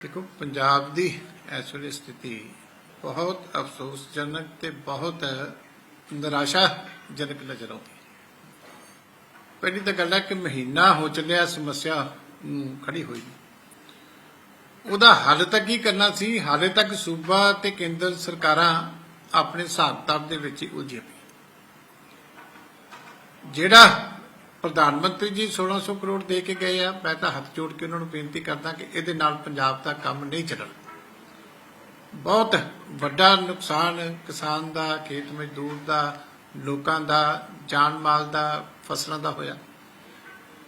ਦੇਖੋ, ਪੰਜਾਬ ਦੀ ਇਸ ਵੇਲੇ ਸਥਿਤੀ ਬਹੁਤ ਅਫਸੋਸਜਨਕ ਤੇ ਬਹੁਤ ਨਿਰਾਸ਼ਾਜਨਕ ਨਜ਼ਰ ਆਉਂਦੀ ਪਹਿਲੀ ਤਾਂ ਗੱਲ ਹੈ ਕਿ ਮਹੀਨਾ ਹੋ ਚੱਲਿਆ, ਸਮੱਸਿਆ ਨੂੰ ਖੜੀ ਹੋਈ ਨੂੰ। ਉਹਦਾ ਹੱਲ ਤੱਕ ਕੀ ਕਰਨਾ ਸੀ? ਹਾਲੇ ਤੱਕ ਸੂਬਾ ਤੇ ਕੇਂਦਰ ਸਰਕਾਰਾਂ ਆਪਣੇ ਹਿਸਾਬ ਕਿਤਾਬ ਦੇ ਵਿੱਚ ਹੀ ਉਲਝੀਆਂ ਪਈਆਂ। ਜਿਹੜਾ ਪ੍ਰਧਾਨ ਮੰਤਰੀ ਜੀ 1600 ਕਰੋੜ ਦੇ ਕੇ ਗਏ ਆ। ਮੈਂ ਤਾਂ ਹੱਥ ਜੋੜ ਕੇ ਉਹਨਾਂ ਨੂੰ ਬੇਨਤੀ ਕਰਦਾ ਕਿ ਇਹਦੇ ਨਾਲ ਪੰਜਾਬ ਦਾ ਕੰਮ ਨਹੀਂ ਚੱਲਣਾ। ਬਹੁਤ ਵੱਡਾ ਨੁਕਸਾਨ ਕਿਸਾਨ ਦਾ, ਖੇਤ ਮਜ਼ਦੂਰ ਦਾ, ਲੋਕਾਂ ਦਾ, ਜਾਨ ਮਾਲ ਦਾ, ਫਸਲਾਂ ਦਾ ਹੋਇਆ।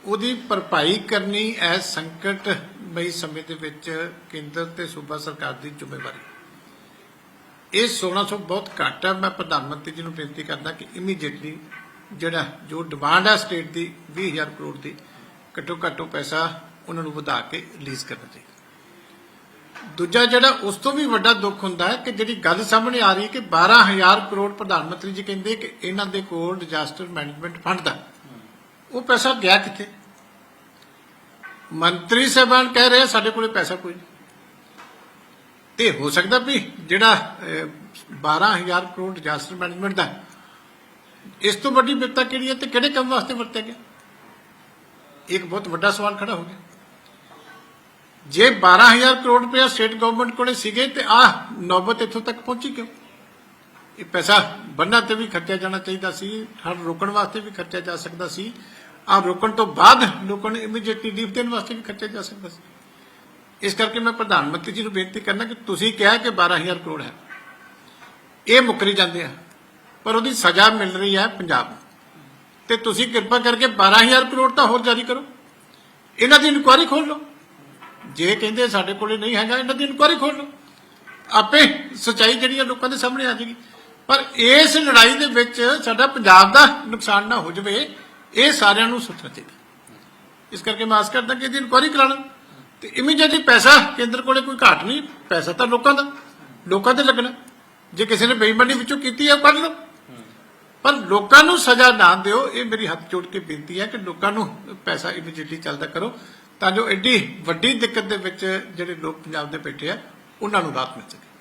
ਉਹਦੀ ਭਰਪਾਈ ਕਰਨੀ ਐ ਸੰਕਟ ਮਈ ਸਮੇਂ ਦੇ ਵਿੱਚ ਕੇਂਦਰ ਤੇ ਸੂਬਾ ਸਰਕਾਰ ਦੀ ਜ਼ਿੰਮੇਵਾਰੀ। ਇਹ 1600 ਬਹੁਤ ਘੱਟ ਹੈ ਮੈਂ ਪ੍ਰਧਾਨ ਮੰਤਰੀ ਜੀ ਨੂੰ ਬੇਨਤੀ ਕਰਦਾ ਕਿ ਇਮੀਡੀਏਟਲੀ ਜਿਹੜਾ ਜੋ ਡਿਮਾਂਡ ਹੈ ਸਟੇਟ ਦੀ 20000 ਕਰੋੜ ਦੀ ਘੱਟੋ ਘੱਟੋ ਪੈਸਾ ਉਹਨਾਂ ਨੂੰ ਵਧਾ ਕੇ ਰਿਲੀਜ਼ ਕਰਨਾ ਚਾਹੀਦਾ। ਦੂਜਾ ਜਿਹੜਾ ਉਸ ਤੋਂ ਵੀ ਵੱਡਾ ਦੁੱਖ ਹੁੰਦਾ ਹੈ ਕਿ ਜਿਹੜੀ ਗੱਲ ਸਾਹਮਣੇ ਆ ਰਹੀ ਹੈ ਕਿ 12000 ਕਰੋੜ ਪ੍ਰਧਾਨ ਮੰਤਰੀ ਜੀ ਕਹਿੰਦੇ ਕਿ ਇਹਨਾਂ ਦੇ ਕੋਲ ਡਿਜ਼ਾਸਟਰ ਮੈਨੇਜਮੈਂਟ ਫੰਡ ਦਾ। ਉਹ ਪੈਸਾ ਗਿਆ ਕਿੱਥੇ? ਮੰਤਰੀ ਸਾਹਿਬਾਨ ਕਹਿ ਰਹੇ ਸਾਡੇ ਕੋਲੇ ਪੈਸਾ ਕੋਈ ਨਹੀਂ। ਤੇ ਹੋ ਸਕਦਾ ਵੀ ਜਿਹੜਾ ਅਹ, 12000 ਕਰੋੜ ਡਿਜ਼ਾਸਟਰ ਮੈਨੇਜਮੈਂਟ ਦਾ ਇਸ ਤੋਂ ਵੱਡੀ ਬਿਪਤਾ ਕਿਹੜੀ ਹੈ ਤੇ ਕਿਹੜੇ ਕੰਮ ਵਾਸਤੇ ਵਰਤਿਆ ਗਿਆ ਇੱਕ ਬਹੁਤ ਵੱਡਾ ਸਵਾਲ ਖੜਾ ਹੋ ਗਿਆ ਜੇ 12000 ਕਰੋੜ ਰੁਪਏ ਸਟੇਟ ਗਵਰਨਮੈਂਟ ਕੋਲੇ ਸੀਗੇ ਤੇ ਆ ਨੌਬਤ ਇੱਥੋਂ ਤੱਕ ਪਹੁੰਚੀ ਕਿਉਂ ਇਹ ਪੈਸਾ ਬੰਨਾਂ ਤੇ ਵੀ ਖਰਚਿਆ ਜਾਣਾ ਚਾਹੀਦਾ ਸੀ ਹਰ ਰੋਕਣ ਵਾਸਤੇ ਵੀ ਖਰਚਿਆ ਜਾ ਸਕਦਾ ਸੀ ਆ ਰੋਕਣ ਤੋਂ ਬਾਅਦ ਲੋਕਾਂ ਨੂੰ ਇਮੀਡੀਏਟਲੀ ਲੀਫ ਦੇਣ ਵਾਸਤੇ ਵੀ ਖਰਚਿਆ ਜਾ ਸਕਦਾ ਸੀ ਇਸ ਕਰਕੇ ਮੈਂ ਪ੍ਰਧਾਨ ਮੰਤਰੀ ਜੀ ਨੂੰ ਬੇਨਤੀ ਕਰਨਾ ਕਿ ਤੁਸੀਂ ਕਿਹਾ ਕਿ 12000 ਕਰੋੜ ਹੈ ਇਹ ਮੁੱਕਰੀ ਜਾਂਦੇ ਆ ਪਰ ਉਹਦੀ ਸਜ਼ਾ ਮਿਲ ਰਹੀ ਹੈ ਪੰਜਾਬ ਨੂੰ। ਤੇ ਤੁਸੀਂ ਕਿਰਪਾ ਕਰਕੇ 12000 ਕਰੋੜ ਤਾਂ ਹੋਰ ਜਾਰੀ ਕਰੋ। ਇਹਨਾਂ ਦੀ ਇਨਕੁਆਇਰੀ ਖੋਲ ਲਓ। ਜੇ ਕਹਿੰਦੇ ਸਾਡੇ ਕੋਲੇ ਨਹੀਂ ਹੈਗਾ, ਇਹਨਾਂ ਦੀ ਇਨਕੁਆਇਰੀ ਖੋਲ ਲਓ। ਆਪੇ ਸਚਾਈ ਜਿਹੜੀ ਆ ਲੋਕਾਂ ਦੇ ਸਾਹਮਣੇ ਆ ਜਾਏਗੀ। ਪਰ ਇਸ ਲੜਾਈ ਦੇ ਵਿੱਚ ਸਾਡਾ ਪੰਜਾਬ ਦਾ ਨੁਕਸਾਨ ਨਾ ਹੋ ਜਾਵੇ, ਇਹ ਸਾਰਿਆਂ ਨੂੰ ਸੋਚਣਾ ਚਾਹੀਦਾ। ਇਸ ਕਰਕੇ ਮੈਂ ਆਸ ਕਰਦਾ ਕਿ ਇਹਦੀ ਇਨਕੁਆਇਰੀ ਕਰਾਣਾ ਤੇ ਇਮੀਡੀਏਟਲੀ ਪੈਸਾ ਕੇਂਦਰ ਕੋਲੇ ਕੋਈ ਘਾਟ ਨਹੀਂ, ਪੈਸਾ ਤਾਂ ਲੋਕਾਂ ਦਾ, ਲੋਕਾਂ ਤੇ ਲੱਗਣਾ। ਜੇ ਕਿਸੇ ਨੇ ਬੇਈਮਾਨੀ ਵਿੱਚੋਂ ਕੀਤੀ ਹੈ ਕੱਢ ਲਓ। ਪਰ ਲੋਕਾਂ ਨੂੰ ਸਜ਼ਾ ਨਾ ਦਿਓ, ਇਹ ਮੇਰੀ ਹੱਥ ਜੋੜ ਕੇ ਬੇਨਤੀ ਹੈ ਕਿ ਲੋਕਾਂ ਨੂੰ ਪੈਸਾ ਇਮੀਡੀਏਟਲੀ ਚੱਲਦਾ ਕਰੋ, ਤਾਂ ਜੋ ਐਡੀ ਵੱਡੀ ਦਿੱਕਤ ਦੇ ਵਿੱਚ ਜਿਹੜੇ ਲੋਕ ਪੰਜਾਬ ਦੇ ਬੈਠੇ ਆ, ਉਹਨਾਂ ਨੂੰ ਰਾਹਤ ਮਿਲ ਸਕੇ।